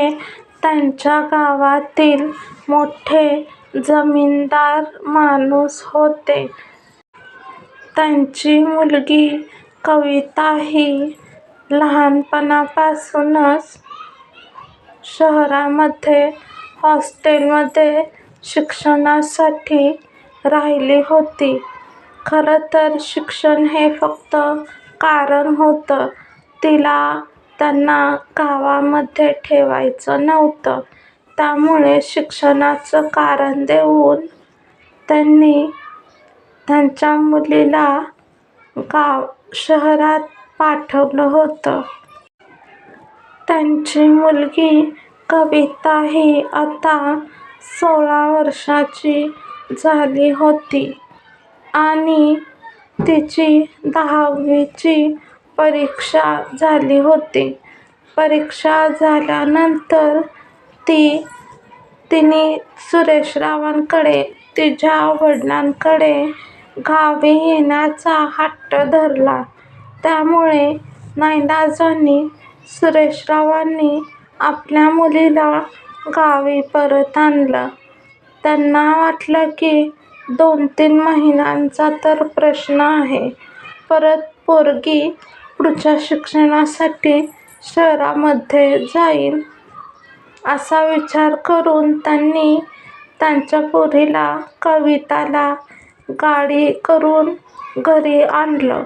हे त्यांच्या गावातील मोठे जमीनदार माणूस होते. त्यांची मुलगी कविता ही लहानपणापासूनच शहरामध्ये हॉस्टेलमध्ये शिक्षणासाठी राहिली होती. खरं तर शिक्षण हे फक्त कारण होतं. तिला त्यांना गावामध्ये ठेवायचं नव्हतं. त्यामुळे शिक्षणाचं कारण देऊन त्यांनी त्यांच्या मुलीला गाव शहरात पाठवलं होतं. त्यांची मुलगी कविता ही आता सोळा वर्षाची झाली होती आणि तिची दहावीची परीक्षा झाली होती. परीक्षा झाल्यानंतर ती तिने सुरेशरावांकडे तिच्या वडिलांकडे गावी येण्याचा हट्ट धरला. त्यामुळे नाईलाजाने सुरेशरावांनी आपल्या मुलीला गावी परत आणलं. त्यांना वाटलं की दोन-तीन महिन्यांचा तर प्रश्न आहे. परत पोरगी पुढच्या शिक्षणासाठी शहरामध्ये जाईल असा विचार करून त्यांनी त्यांच्या पोरीला कविताला गाडी करून घरी आणलं.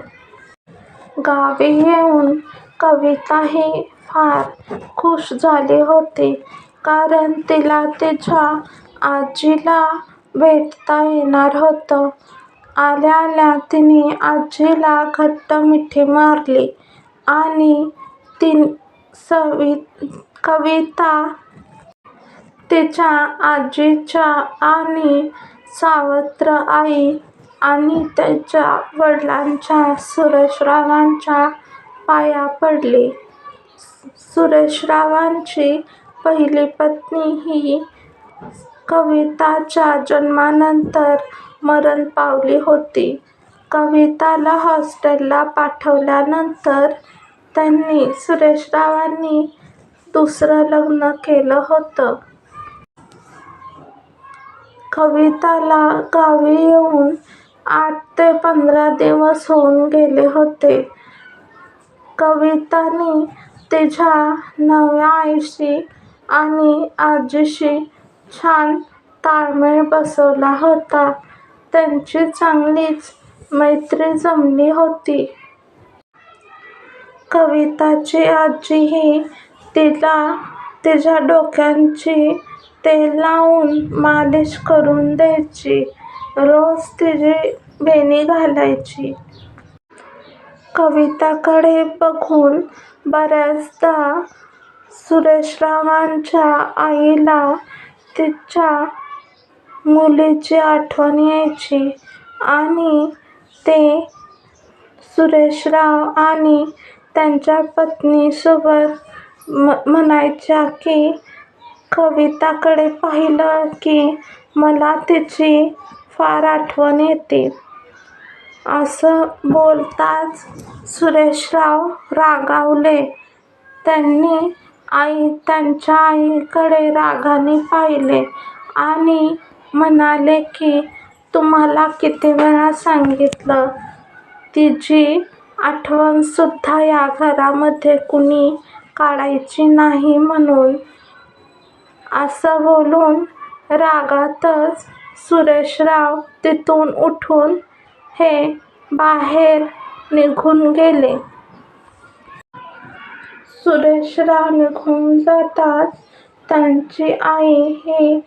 गावी येऊन कविता ही फार खूश झाली होती. कारण तिला तिच्या आजीला भेटता येणार होतं. आल्याला तिने आजीला घट्ट मिठी मारली आणि कविता तिच्या आजीच्या आणि सावत्र आई आणि त्याच्या वडिलांच्या सुरेशरावांच्या पाया पडली. सुरेशरावांची पहिली पत्नी ही कविताच्या जन्मानंतर मरण पावली होती. कविताला हॉस्टेलला पाठवल्यानंतर त्यांनी सुरेशरावांनी दुसरं लग्न केलं होतं. कविताला गावी येऊन आठ ते पंधरा दिवस होऊन गेले होते. कवितानी तिच्या नव्या आईशी आणि आजीशी छान ताळमेळ बसवला होता. त्यांची चांगलीच मैत्री जमली होती. कविताची आजीही तिला तिच्या डोक्याची तेल लावून मालिश करून द्यायची. रोज तिची वेणी घालायची. कविताकडे बघून बऱ्याचदा सुरेशरावांच्या आईला तिच्या मुलीची आठवण यायची आणि ते सुरेशराव आणि त्यांच्या पत्नीसोबत म म्हणायच्या की, कविताकडे पाहिलं की मला तिची फार आठवण येते. असं बोलताच सुरेशराव रागावले. त्यांनी आई त्यांच्या आईकडे रागाने पाहिले आणि म्हणाले की, तुम्हाला किती वेळा सांगितलं तिची आठवणसुद्धा या घरामध्ये कुणी काढायची नाही म्हणून. असं बोलून रागातच सुरेशराव तिथून उठून हे बाहेर निघून गेले. सुरेशराव निघून जातात त्यांची आई ही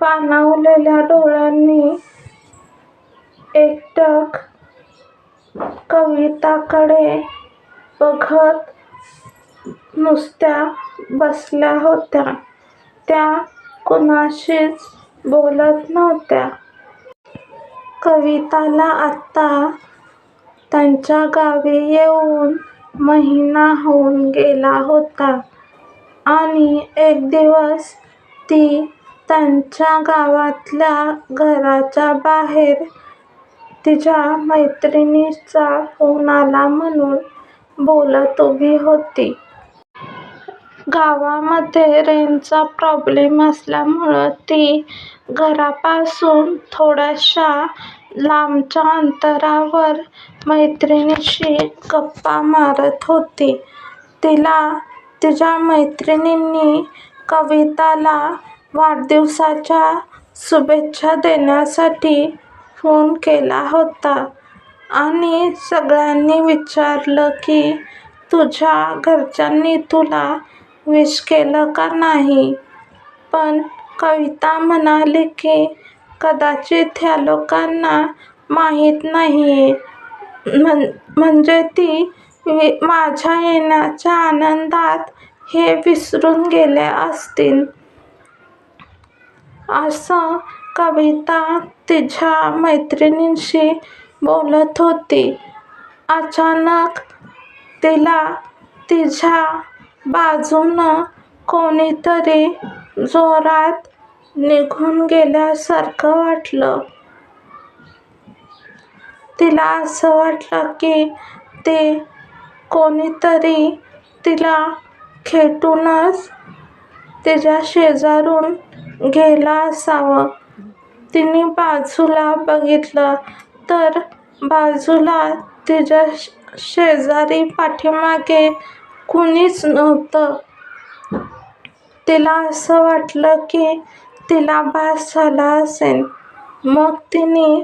पाणावलेल्या डोळ्यांनी एकटक कविताकडे बघत नुसत्या बसल्या होत्या. त्या कुणाशीच बोलत नव्हत्या. कविताला आता त्यांच्या गावी येऊन महिना होऊन गेला होता आणि एक दिवस ती त्यांच्या गावातल्या घराच्या बाहेर तिच्या मैत्रिणीचा फोन आला म्हणून बोलत उभी होती. गावामध्ये रेंजचा प्रॉब्लेम असल्यामुळं ती घरापासून थोड्याशा लांबच्या अंतरावर मैत्रिणीशी गप्पा मारत होती. तिला तिच्या मैत्रिणींनी कविताला वाढदिवसाच्या शुभेच्छा देण्यासाठी फोन केला होता आणि सगळ्यांनी विचारलं की तुझ्या घरच्यांनी तुला विश केलं का नाही? पण कविता म्हणाली की कदाचित ह्या लोकांना माहीत नाही म्हण म्हणजे ती माझ्या येण्याच्या आनंदात हे विसरून गेले असतील. असं कविता तिच्या मैत्रिणींशी बोलत होती. अचानक तिला तिच्या बाजूनं कोणीतरी जोरात निघून गेल्यासारखं वाटलं. तिला असं वाटलं की ते कोणीतरी तिला खेटूनच तिच्या शेजारून गेला असावं. तिने बाजूला बघितलं तर बाजूला तिच्या शेजारी पाठीमागे कुणीच नव्हतं. तिला असं वाटलं की तिला भास झाला असेल. मग तिने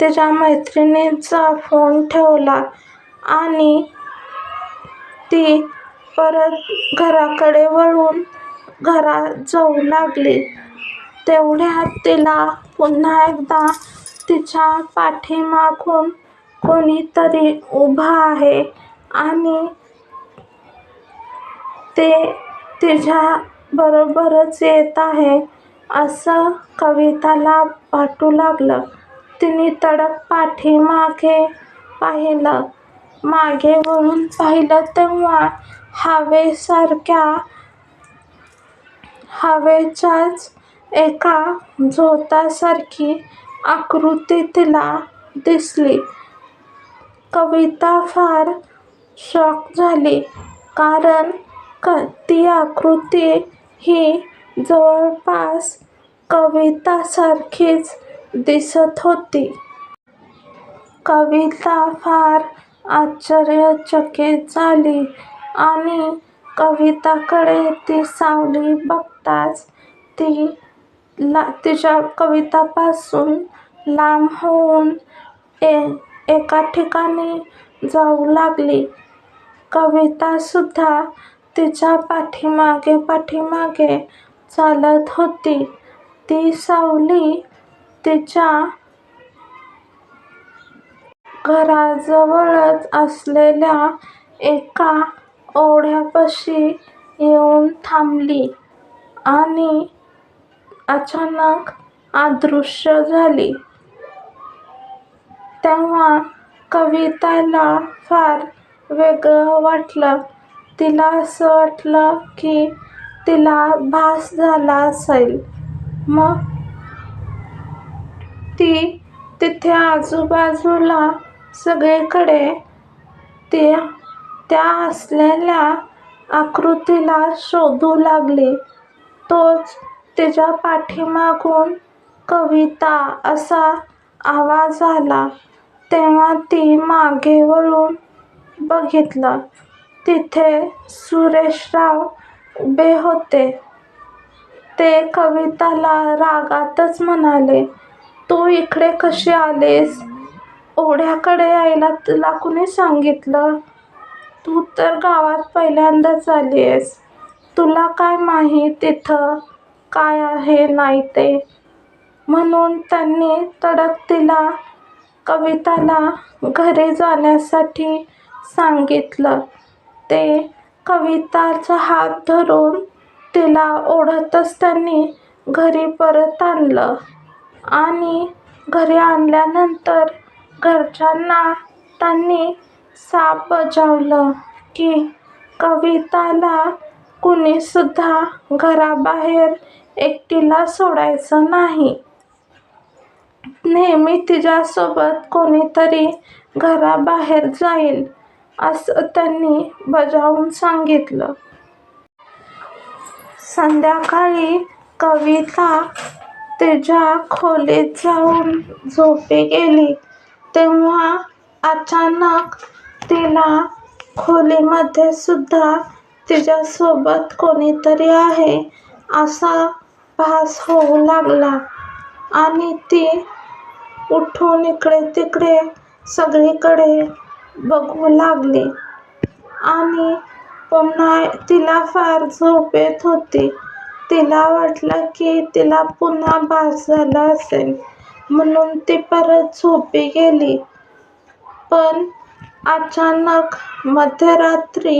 तिच्या मैत्रिणीचा फोन ठेवला आणि ती परत घराकडे वळून घरात जाऊ लागली. तेवढ्यात तिला पुन्हा एकदा तिच्या पाठीमागून कोणीतरी उभा आहे आणि ते तिच्या बरोबरच येत आहे असं कविताला वाटू लागलं. तिने तडक पाठीमागे पाहिलं. मागे वळून पाहिलं तेव्हा हवेसारख्या हवेच्याच एका झोतासारखी आकृती तिला दिसली. कविता फार शॉक झाली. कारण ती आकृती ही जवळपास कवितासारखीच दिसत होती. कविता फार आश्चर्यचकित झाली आणि कविताकडे ती सावली बघताच ती ला तिच्या कवितापासून लांब होऊन ए एका ठिकाणी जाऊ लागली. कवितासुद्धा तिच्या पाठीमागे पाठीमागे चालत होती. ती सावली तिच्या घराजवळच असलेल्या एका ओढ्यापाशी येऊन थांबली आणि अचानक अदृश्य झाली. तेव्हा कविताला फार वेगळं वाटलं. तिला असं वाटलं की तिला भास झाला असेल. मग ती तिथे आजूबाजूला सगळीकडे त्या असलेल्या आकृतीला शोधू लागली. तोच तिच्या पाठीमागून कविता असा आवाज आला. तेव्हा ती मागे वळून बघितलं. तिथे सुरेशराव उभे होते. ते कविताला रागातच म्हणाले, तू इकडे कशी आलीस? ओढ्याकडे यायला तुला कुणी सांगितलं? तू तर गावात पहिल्यांदाच आलीयस. तुला काय माहीत तिथं काय आहे नाही ते? म्हणून त्यांनी तडक कविताला घरी जाण्यासाठी सांगितलं. ते कविताचा हात धरून तिला ओढतच त्यांनी घरी परत आणलं आणि घरी आणल्यानंतर घरच्यांना त्यांनी साप बजावलं की कविताला कुणीसुद्धा घराबाहेर एकटीला सोडायचं नाही. नेहमी तिच्यासोबत कोणीतरी घराबाहेर जाईल असं त्यांनी बजावून सांगितलं. संध्याकाळी कविता तिच्या खोलीत जाऊन झोपी गेली तेव्हा अचानक तिला खोलीमध्ये सुद्धा तिच्यासोबत कोणीतरी आहे असा भास होऊ लागला. आणि ती उठून इकडे तिकडे सगळीकडे बघू लागली. आणि पुन्हा तिला फार झोप येत होती. तिला वाटलं की तिला पुन्हा भास झाला असेल. म्हणून ती परत झोपी गेली. पण अचानक मध्यरात्री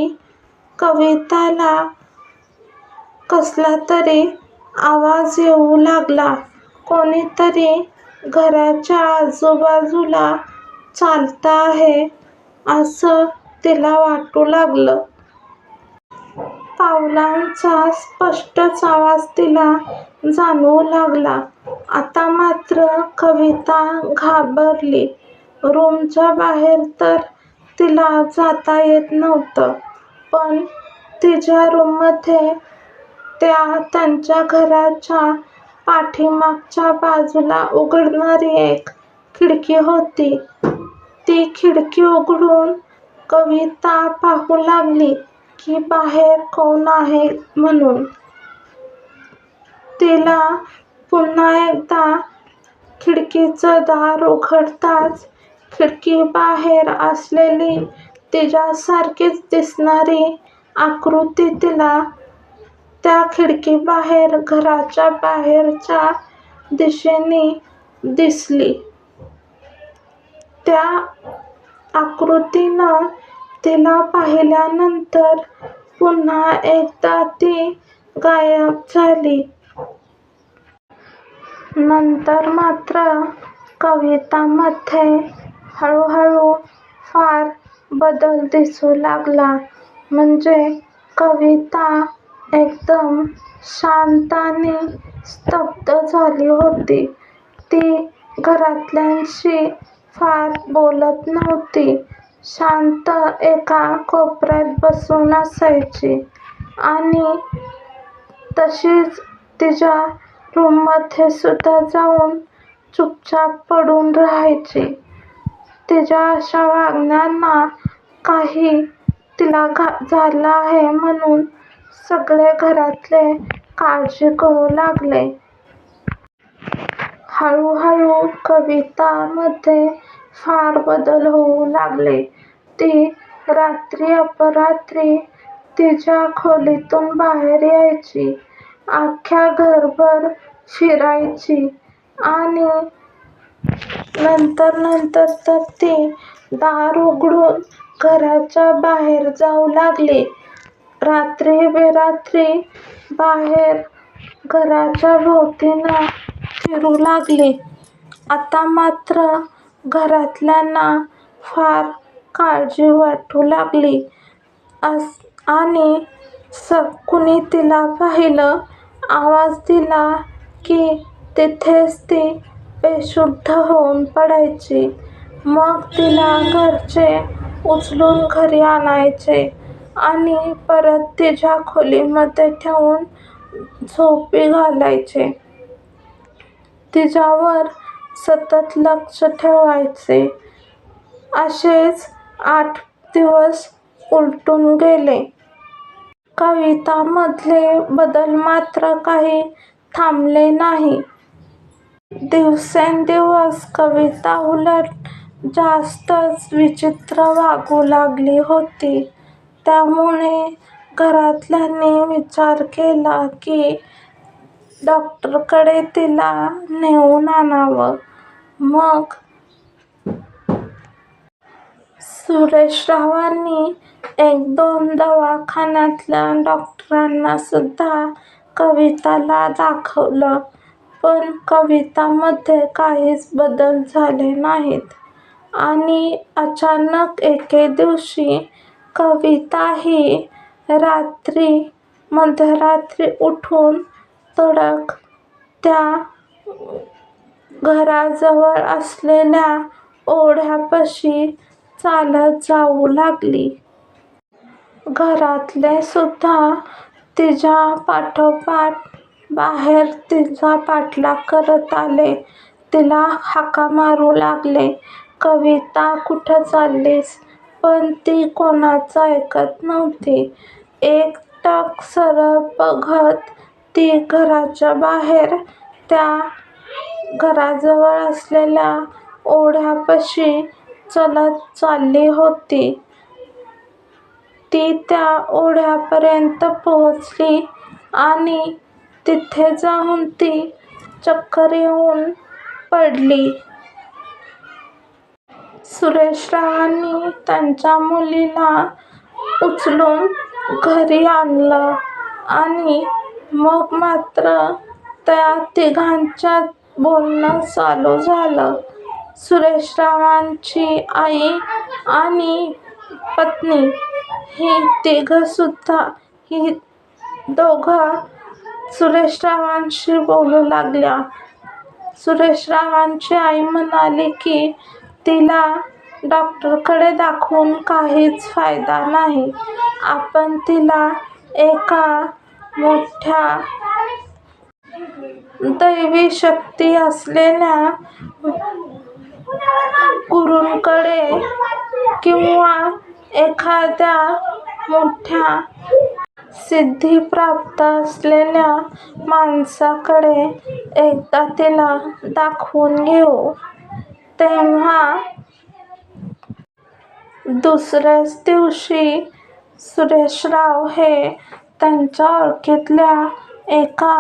कविताला कसला तरी आवाज येऊ लागला. कोणीतरी घराच्या आजूबाजूला चालता आहे असं तिला वाटू लागलं. पावलांचा स्पष्टच आवाज तिला जाणवू लागला. आता मात्र कविता घाबरली. रूमच्या बाहेर तर तिला जाता येत नव्हतं पण तिच्या रूममध्ये त्या त्यांच्या घराच्या पाठीमागच्या बाजूला उघडणारी एक खिडकी होती. ती खिडकी उघडून कविता पाहू लागली की बाहेर कोण आहे म्हणून. तिला पुन्हा एकदा खिडकीचं दार उघडताच खिडकीबाहेर असलेली तिच्यासारखीच दिसणारी आकृती तिला त्या खिडकीबाहेर घराच्या बाहेरच्या दिशेने दिसली. त्या आकृतीनं तिला पाहिल्यानंतर पुन्हा एकदा ती गायब झाली. नंतर मात्र कवितामध्ये हळूहळू फार बदल दिसू लागला. म्हणजे कविता एकदम शांत आणि स्तब्ध झाली होती. ती घरातल्यांशी फार बोलत नव्हती. शांत एका कोपऱ्यात बसून असायची. आणि तशीच तिच्या रूममध्ये सुद्धा जाऊन चुपचाप पडून राहायची. तिच्या अशा वागण्याना काही तिला घा झालं आहे म्हणून सगळे घरातले काळजी करू लागले. हळूहळू कवितामध्ये फार बदल होऊ लागले. ती रात्री अपरात्री तिच्या खोलीतून बाहेर यायची. अख्ख्या घरभर फिरायची आणि नंतर नंतर तर ती दार उघडून घराच्या बाहेर जाऊ लागली. रात्री बेरात्री बाहेर घराच्या भोवतीनं फिरू लागली. आता मात्र घरातल्यांना फार काळजी वाटू लागली. अस आणि स कुणी तिला पाहिलं आवाज दिला की तिथेच ती बेशुद्ध होऊन पडायची. मग तिला घरचे उचलून घरी आणायचे आणि परत तिच्या खोलीमध्ये ठेवून झोपी घालायचे. तिच्यावर सतत लक्ष ठेवायचे. असेच आठ दिवस उलटून गेले. कवितामधले बदल मात्र काही थांबले नाही. दिवसेंदिवस कविता उलट जास्तच विचित्र वागू लागली होती. त्यामुळे घरातल्यांनी विचार केला की डॉक्टरकडे तिला नेऊन आणावं. मग सुरेशरावांनी एक दोन दवाखान्यातल्या डॉक्टरांना सुद्धा कविताला दाखवलं पण कवितामध्ये काहीच बदल झाले नाहीत. आणि अचानक एके दिवशी कविता ही रात्री मध्यरात्री उठून तडक त्या घराजवळ असलेल्या ओढ्यापाशी चालत जाऊ लागली घरातले सुद्धा तिच्या पाठोपाठ बाहेर तिचा पाठलाग करत आले. तिला हाका मारू लागले. कविता कुठं चाललीस? पण ती कोणाचं ऐकत नव्हती. एक टक सरळ बघत ती घराच्या बाहेर त्या घराजवळ असलेल्या ओढ्यापाशी चालत चालली होती. ती त्या ओढ्यापर्यंत पोहोचली आणि तिथे जाऊन ती चक्कर येऊन पडली. सुरेशरावांनी त्यांच्या मुलीला उचलून घरी आणलं आणि मग मात्र त्या तिघांच्यात बोलणं चालू झालं. सुरेशरावांची आई आणि पत्नी ही तिघंसुद्धा ही दोघं सुरेशरावांशी बोलू लागल्या. सुरेशरावांची आई म्हणाली की तिला डॉक्टरकडे दाखवून काहीच फायदा नाही. आपण तिला एका मोठ्या दैवी शक्ती असलेल्या गुरूंकडे किंवा एखाद्या मोठ्या सिद्धिप्राप्त असलेल्या माणसाकडे एकदा तिला दाखवून घेऊ. तेव्हा दुसऱ्याच दिवशी सुरेशराव हे त्यांच्या ओळखीतल्या एका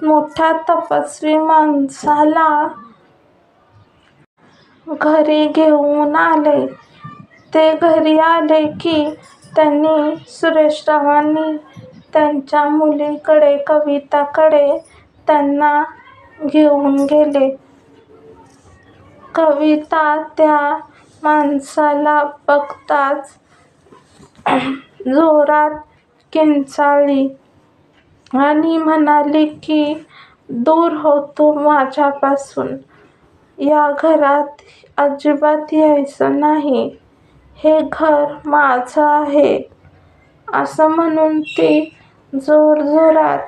मोठ्या तपस्वी माणसाला घरी घेऊन आले. ते घरी आले की त्यांनी सुरेशरावांनी त्यांच्या मुलीकडे कविताकडे त्यांना घेऊन गेले. कविता त्या माणसाला बघताच जोरात किंचाळली आणि म्हणाली की दूर हो तू माझ्यापासून. या घरात अजिबात यायचं नाही. हे घर माझं आहे. असं म्हणून ती जोरजोरात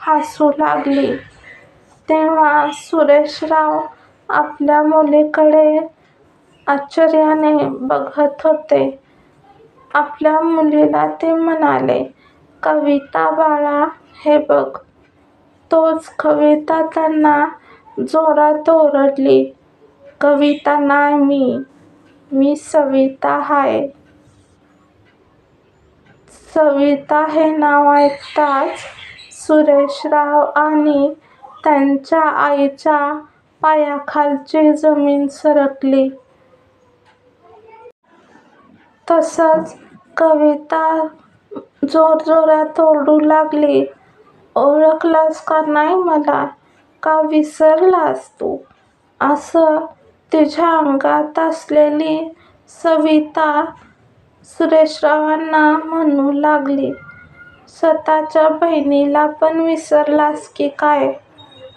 हसू लागली. तेव्हा सुरेशराव आपल्या मुलीकडे आश्चर्याने बघत होते. आपल्या मुलीला ते म्हणाले, कविता बाळा हे बघ. तोच कविता त्यांना जोरात ओरडली. कविता नाय मी. मी सविता हाय. सविता हे नाव ऐकताच सुरेशराव आणि त्यांच्या आईच्या पायाखालची जमीन सरकली. तसंच कविता जोरजोरात ओरडू लागली. ओळखलास का नाही मला? का विसरलास तू? असं तिच्या अंगात असलेली सविता सुरेशरावांना म्हणू लागली. स्वतःच्या बहिणीला पण विसरलास की काय?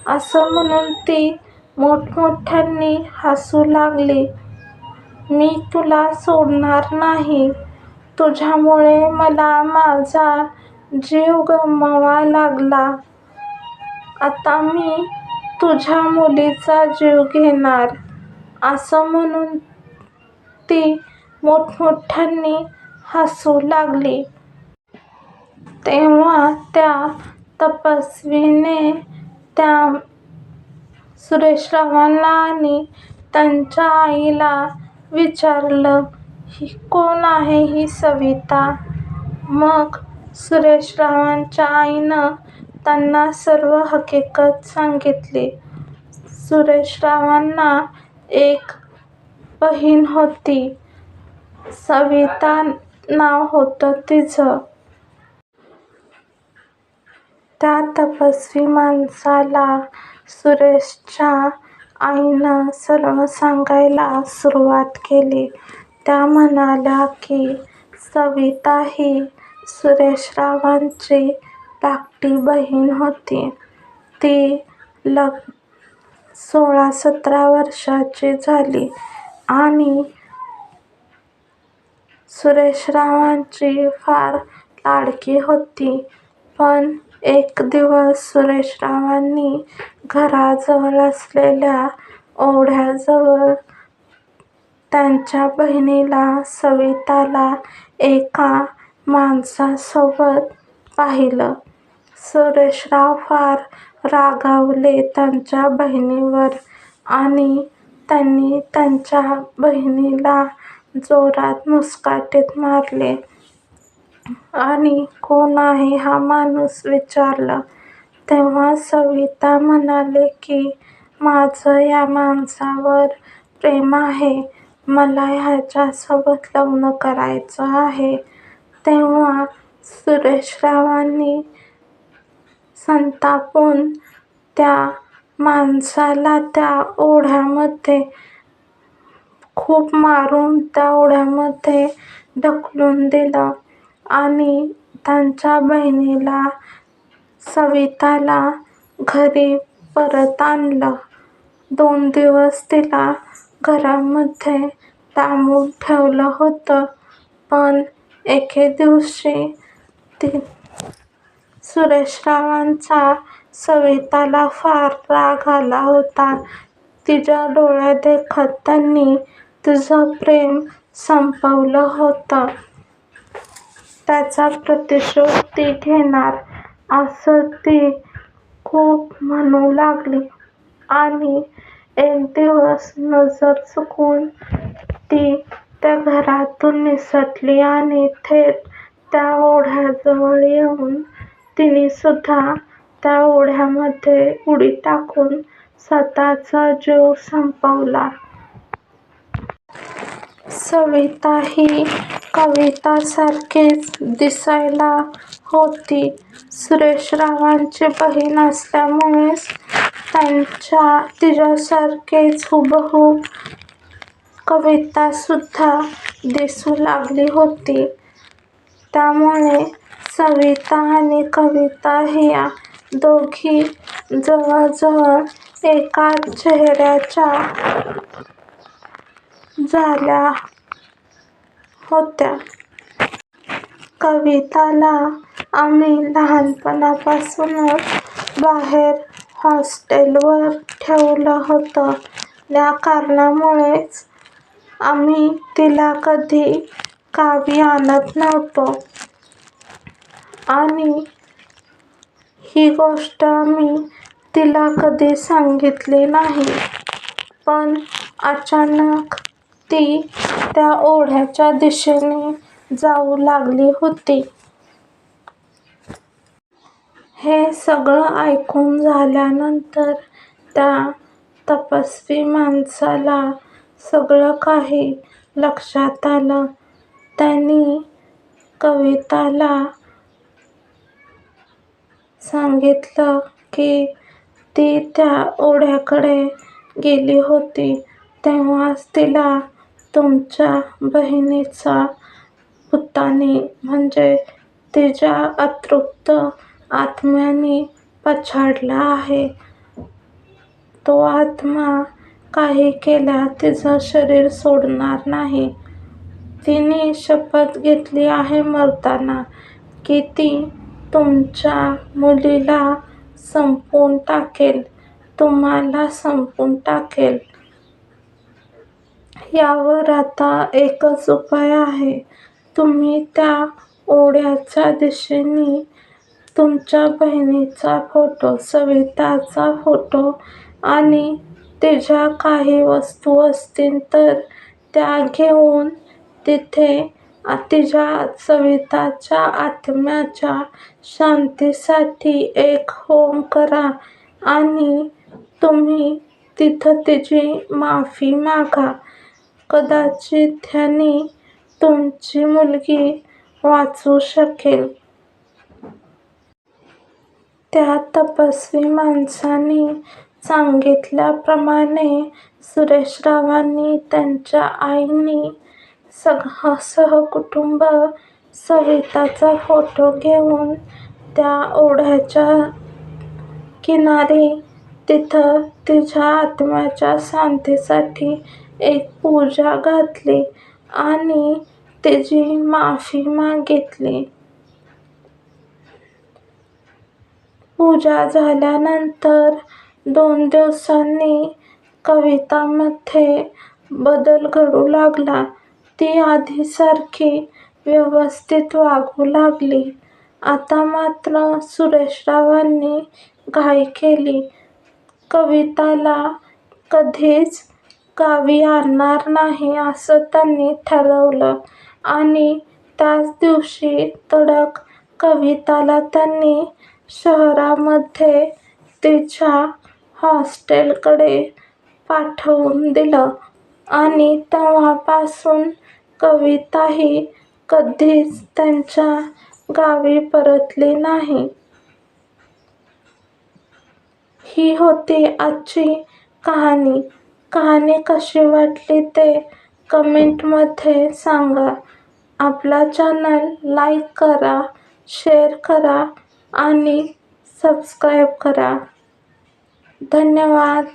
असं म्हणून ती मोठमोठ्याने हसू लागली. मी तुला सोडणार नाही. तुझ्यामुळे मला माझा जीव गमवावा लागला. आता मी तुझ्या मुलीचा जीव घेणार. असं म्हणून ती मोठमोठ्याने हसू लागली. तेव्हा त्या तपस्वीने त्या सुरेशरावांना आणि त्यांच्या आईला विचारलं कोण आहे ही सविता? मग सुरेशरावांच्या आईनं त्यांना सर्व हकीकत सांगितली. सुरेशरावांना एक बहीण होती. सविता नाव होतं तिचं. त्या तपस्वी माणसाला सुरेशच्या आईनं सर्व सांगायला सुरुवात केली. त्या म्हणाल्या की सविता ही सुरेशरावांची धाकटी बहीण होती. ती सोळा-सतरा वर्षाची झाली आणि सुरेशरावांची फार लाडकी होती. पण एक दिवस सुरेशरावांनी घराजवळ असलेल्या ओढ्याजवळ त्यांच्या बहिणीला सविताला एका माणसासोबत पाहिलं. सुरेशराव फार रागावले त्यांच्या बहिणीवर आणि त्यांनी त्यांच्या बहिणीला जोरात मुस्काटीत मारले आणि कोण आहे हा माणूस विचारलं. तेव्हा सविता म्हणाली की, माझं या माणसावर प्रेम आहे. मला ह्याच्यासोबत लग्न करायचं आहे. तेव्हा सुरेशरावांनी संतापून त्या माणसाला त्या ओढ्यामध्ये खूप मारून त्या ओढ्यामध्ये ढकलून दिलं आणि त्यांच्या बहिणीला सविताला घरी परत आणलं. दोन दिवस तिला घरामध्ये डांबून ठेवलं होतं. पण एके दिवशी ती सुरेशरावांचा सविताला फार राग आला होता. तिच्या डोळ्यादेखत त्यांनी तुझं प्रेम संपवलं होतं. त्याचा प्रतिशोध ती घेणार असं ती खूप म्हणू लागली आणि एक दिवस नजर चुकून ती त्या घरातून निसटली आणि थेट त्या ओढ्याजवळ येऊन तिनेसुद्धा त्या ओढ्यामध्ये उडी टाकून स्वतःचा जीव संपवला. सविता ही कवितासारखीच दिसायला होती. सुरेशरावांची बहीण असल्यामुळेच त्यांच्या तिच्यासारखेच हुबेहूब कवितासुद्धा दिसू लागली होती. त्यामुळे सविता आणि कविता ह्या दोघी जवळजवळ एकाच चेहऱ्याच्या झाल्या होत्या. कविताला आम्ही लहानपणापासूनच बाहेर हॉस्टेलवर ठेवलं होतं. या कारणामुळेच आम्ही तिला कधी गावी आणत नव्हतो आणि ही गोष्ट मी तिला कधी सांगितली नाही. पण अचानक ती त्या ओढ्याच्या दिशेने जाऊ लागली होती. हे सगळं ऐकून झाल्यानंतर त्या तपस्वी माणसाला सगळं काही लक्षात आलं. त्यांनी कविताला सांगितलं की, ती त्या ओढ्याकडे गेली होती तेव्हाच तिला तुमच्या बहिणीचा पुतानी म्हणजे तिच्या अतृप्त आत्म्याने पछाडला आहे. तो आत्मा काही केल्या तिचं शरीर सोडणार नाही. तिने शपथ घेतली आहे मरताना की ती तुमच्या मुलीला संपवून टाकेल, तुम्हाला संपवून टाकेल. यावर आता एकच उपाय आहे. तुम्ही त्या ओढ्याच्या दिशेने तुमच्या बहिणीचा फोटो, सविताचा फोटो आणि तिच्या काही वस्तू असतील तर त्या घेऊन तिथे तिच्या सविताच्या आत्म्याच्या शांतीसाठी एक होम करा आणि तुम्ही तिथं तिची माफी मागा. कदाचित ह्याने तुमची मुलगी वाचू शकेल. त्या तपस्वी माणसाने सांगितल्याप्रमाणे सुरेशरावांनी त्यांच्या आईनी सहकुटुंब सविताचा फोटो घेऊन त्या ओढ्याच्या किनारी तिथं तिच्या आत्म्याच्या शांतीसाठी एक पूजा घातली आणि तिची माफी मागितली. पूजा झाल्यानंतर दोन दिवसांनी कवितामध्ये बदल घडू लागला. ती आधीसारखी व्यवस्थित वागू लागली. आता मात्र सुरेशरावांनी घाई केली. कविताला कधीच गावी आणणार नाही असं त्यांनी ठरवलं आणि त्याच दिवशी तडक कविताला त्यांनी शहरामध्ये तिच्या हॉस्टेलकडे पाठवून दिलं आणि तेव्हापासून कविताही कधीच त्यांच्या गावी परतली नाही. ही होती आजची कहाणी. कहाणी कशी वाटली ते कमेंटमध्ये सांगा. आपला चॅनल लाईक करा, शेअर करा आणि सबस्क्राईब करा. धन्यवाद.